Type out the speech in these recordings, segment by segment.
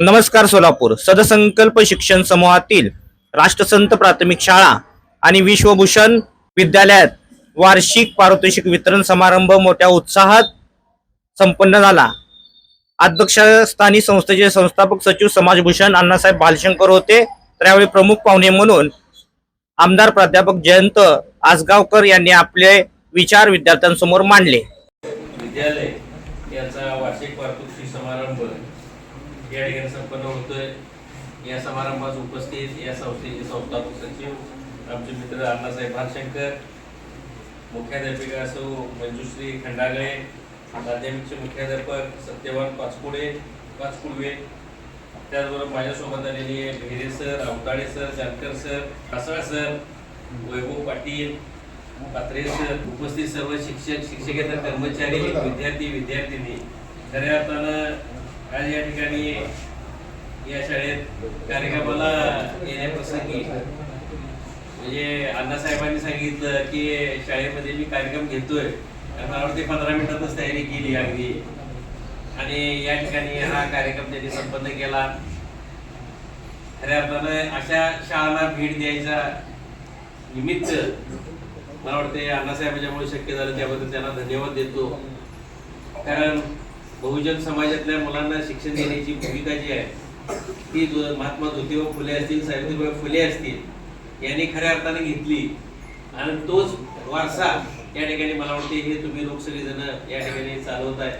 नमस्कार सोलापूर. सदसंकल्प शिक्षण समूहातील राष्ट्रसंत प्राथमिक शाळा आणि विश्वभूषण विद्यालयात वार्षिक पारितोषिक वितरण समारंभ मोठ्या उत्साहात संपन्न झाला. अध्यक्षस्थानी संस्थेचे संस्थापक सचिव समाजभूषण अण्णासाहेब भालशंकर होते. तर यावेळी प्रमुख पाहुणे म्हणून आमदार प्राध्यापक जयंत आसगावकर यांनी आपले विचार विद्यार्थ्यांसमोर मांडले विद्यालय याचा वार्षिक पारितोषिक समारंभ या ठिकाणी संपन्न होतोय. या समारंभास उपस्थित या संस्थेचे संस्थापक सचिव आमचे मित्र अण्णासाहेब भालशंकर मुख्याध्यापिका सौ मंजुश्री खंडागळे माध्यमिकचे मुख्याध्यापक सत्यवान पाचपुडे पाचपुडवे. त्याचबरोबर माझ्यासोबत आलेले Bhere sir Awatale sir Jankar sir Kasal sir Vaibhav Patil Patre sir उपस्थित सर्व शिक्षक शिक्षकेतर कर्मचारी विद्यार्थी विद्यार्थिनी. खऱ्या अर्थानं आज या ठिकाणी या शाळेत कार्यक्रमाला येण्याप्रसंगी म्हणजे अण्णासाहेबांनी सांगितलं की शाळेमध्ये मी कार्यक्रम घेतोय. मला वाटते पंधरा मिनिटातच तयारी केली अगदी. आणि या ठिकाणी हा कार्यक्रम त्यांनी संपन्न केला. खऱ्या अर्थानं अशा शाळांना भेट द्यायचा निमित्त मला वाटते अण्णासाहेबांच्यामुळे शक्य झालं त्याबद्दल त्यांना धन्यवाद देतो. कारण बहुजन समाजातल्या मुलांना शिक्षण देण्याची भूमिका जी आहे ती महात्मा ज्योतिबा फुले असतील सावित्रीबाई फुले असतील यांनी खऱ्या अर्थाने घेतली. आणि तोच वारसा या ठिकाणी मला वाटते हे तुम्ही लोक सगळेजण या ठिकाणी चालवत आहे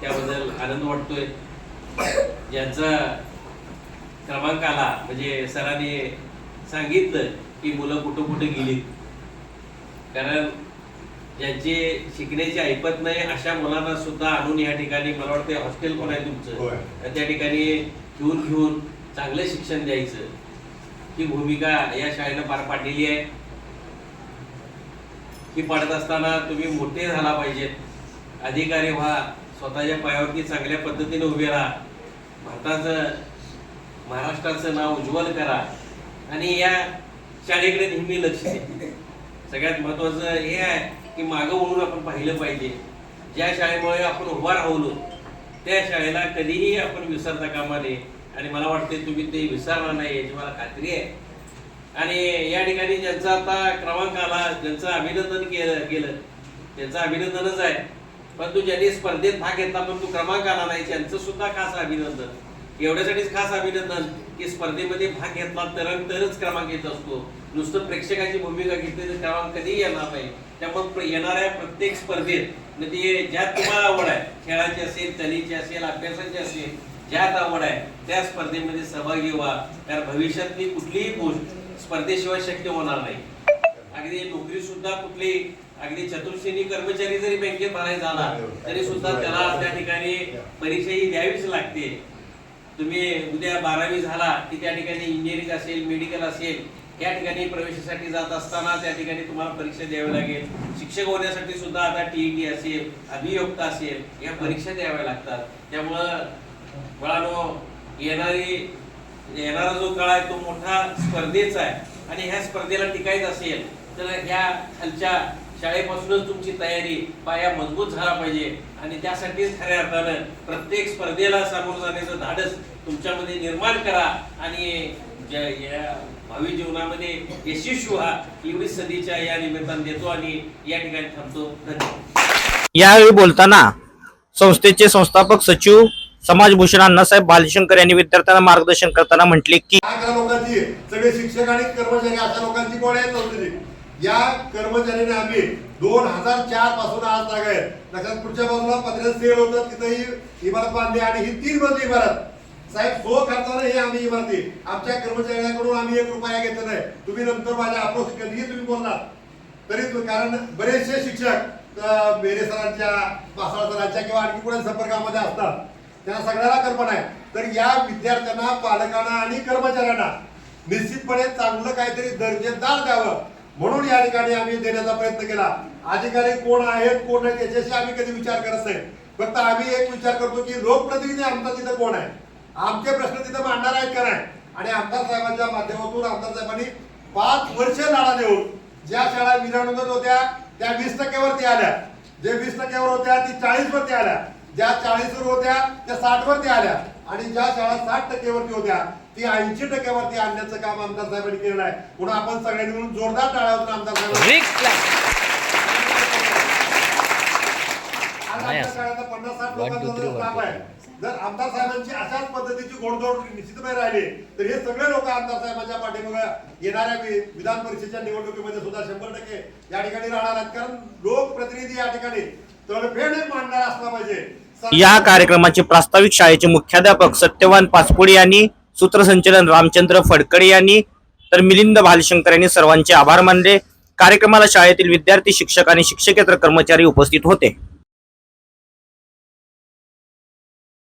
त्याबद्दल आनंद वाटतोय. ज्यांचा क्रमांक आला म्हणजे सरांनी सांगितलं की मुलं कुठं कुठं गेलीत. कारण ज्यांचे शिकण्याची ऐपत नाही अशा मुलांना सुद्धा आणून या ठिकाणी मला वाटते हॉस्टेल पण आहे तुमचं. त्या ठिकाणी घेऊन घेऊन चांगलं शिक्षण द्यायचं. ही भूमिका या शाळेनं पार पाडलेली आहे. ही पाडत असताना तुम्ही मोठे झाला पाहिजेत. अधिकारी व्हा स्वतःच्या पायावरती चांगल्या पद्धतीने उभे राहा. भारताचं महाराष्ट्राचं नाव उज्ज्वल करा. आणि या शाळेकडे नेहमी लक्ष द्या. सगळ्यात महत्वाचं हे आहे की मागं म्हणून आपण पाहिलं पाहिजे. ज्या शाळेमुळे आपण उभा राहलो त्या शाळेला कधीही आपण विसरता कामा नये आणि मला वाटते तुम्ही ते विसरणार नाही याची मला खात्री आहे. आणि या ठिकाणी ज्यांचा आता क्रमांक आला ज्यांचं अभिनंदन केलं केलं त्यांचं अभिनंदनच आहे. परंतु ज्यांनी स्पर्धेत भाग घेतला पण तो क्रमांक आला नाही त्यांचं सुद्धा खास अभिनंदन. एवढ्यासाठीच खास अभिनंदन की स्पर्धेमध्ये भाग घेतला तर तरच क्रमांक येत असतो. नुसतं प्रेक्षकाची भूमिका घेतली तर त्यावर कधीही येणार नाही. त्यामुळे येणाऱ्या प्रत्येक स्पर्धेत म्हणजे ज्यात तुम्हाला आवड आहे खेळाची असेल चलीची असेल अभ्यासाची असेल ज्यात आवड आहे त्या स्पर्धेमध्ये सहभागी व्हा. कारण भविष्यातली कुठलीही गोष्ट स्पर्धेशिवाय शक्य होणार नाही. अगदी नोकरी सुद्धा कुठली अगदी चतुर्श्रेणी कर्मचारी जरी बँकेत भरायचा झाला तरी सुद्धा त्याला त्या ठिकाणी परीक्षा ही द्यावीच लागते. तुम्ही उद्या बारावी झाला की त्या ठिकाणी इंजिनिअरिंग असेल मेडिकल असेल या ठिकाणी प्रवेशासाठी जात असताना त्या ठिकाणी तुम्हाला परीक्षा द्यावी लागेल. शिक्षक होण्यासाठी सुद्धा आता टीईटी असेल अभियोक्ता असेल या परीक्षा द्याव्या लागतात. त्यामुळं मुळानो येणारी येणारा जो काळ आहे तो मोठा स्पर्धेचा आहे. आणि ह्या स्पर्धेला टिकायचं असेल तर ह्या खालच्या शाळेपासूनच तुमची तयारी पाया मजबूत झाला पाहिजे. आणि त्यासाठीच खऱ्या अर्थानं प्रत्येक स्पर्धेला सामोरं जाण्याचं धाडस तुमच्यामध्ये निर्माण करा. आणि ज्या- या भावी जीवनामध्ये यशस्वी व्हा एवढी सदिच्छा या निमित्तानं देतो आणि या ठिकाणी थांबतो. धन्यवाद. यावेळी बोलताना संस्थेचे संस्थापक सचिव समाजभूषण अण्णासाहेब बालशंकर यांनी विद्यार्थ्यांना मार्गदर्शन करताना म्हटले की लोकांची सगळे शिक्षक आणि कर्मचारी अशा लोकांची कोण आहे संस्थेची. या कर्मचाऱ्यांनी आम्ही दोन हजार चारपासून आज जागा आहे लक्षात पुढच्या बाजूला पंधरा सेल होतं तिथं ही इमारत बांधली आणि ही तीन मजली इमारत. साहेब सो करताना हे आम्ही इमारती आमच्या कर्मचाऱ्यांकडून आम्ही एक रुपया घेतला नाही. तुम्ही नंतर माझ्या अप्रोच कधीही तुम्ही बोललात तरी कारण बरेचसे शिक्षक बेरे सरांच्या पासाळ सरांच्या किंवा आणखी कुठे संपर्कामध्ये असतात. त्यांना सगळ्याला कल्पना आहे. तर या विद्यार्थ्यांना पालकांना आणि कर्मचाऱ्यांना निश्चितपणे चांगलं काहीतरी दर्जेदार द्यावं. म्हणून या ठिकाणी आम्ही देण्याचा प्रयत्न केला. अधिकारी कोण आहेत कोण आहेत त्याच्याशी आम्ही कधी विचार करत नाही. फक्त आम्ही एक विचार करतो की लोकप्रतिनिधी आमचा तिथं कोण आहे? आमचे प्रश्न तिथं मांडणार आहेत का नाही? आणि आमदार साहेबांच्या माध्यमातून आमदार साहेबांनी पाच वर्ष लढा देऊन ज्या शाळा विनानोंदत होत्या त्या वीस टक्क्यावरती आल्या. जे वीस टक्क्यावर होत्या ती चाळीस वरती आल्या. ज्या चाळीसवर होत्या त्या साठ वरती आल्या. आणि ज्या शाळा साठ टक्केवरती होत्या ती ऐंशी टक्क्यावरती आणण्याचं काम आमदार साहेबांनी केलेलं आहे. म्हणून आपण सगळ्यांनी मिळून जोरदार टाळ्या होतो आमदार साहेब लोकांचा जर स्टाफ आहे. जर आमदार साहेबांची अशाच पद्धतीची निश्चितपणे राहिली तर हे सगळे लोक आमदार साहेबांच्या पाठीमागे येणाऱ्या विधान परिषदेच्या निवडणुकीमध्ये सुद्धा शंभर टक्के या ठिकाणी राहणार आहेत. कारण लोकप्रतिनिधी या ठिकाणी तडफेड मांडणार असला पाहिजे. या कार्यक्रमाचे प्रास्ताविक शाळेचे मुख्याध्यापक सत्यवान पाचपुडे यांनी सूत्रसंचालन रामचंद्र फडकडे यांनी तर मिलिंद भालशंकर यांनी सर्वांचे आभार मानले. कार्यक्रमाला शाळेतील विद्यार्थी शिक्षक आणि शिक्षकेतर कर्मचारी उपस्थित होते.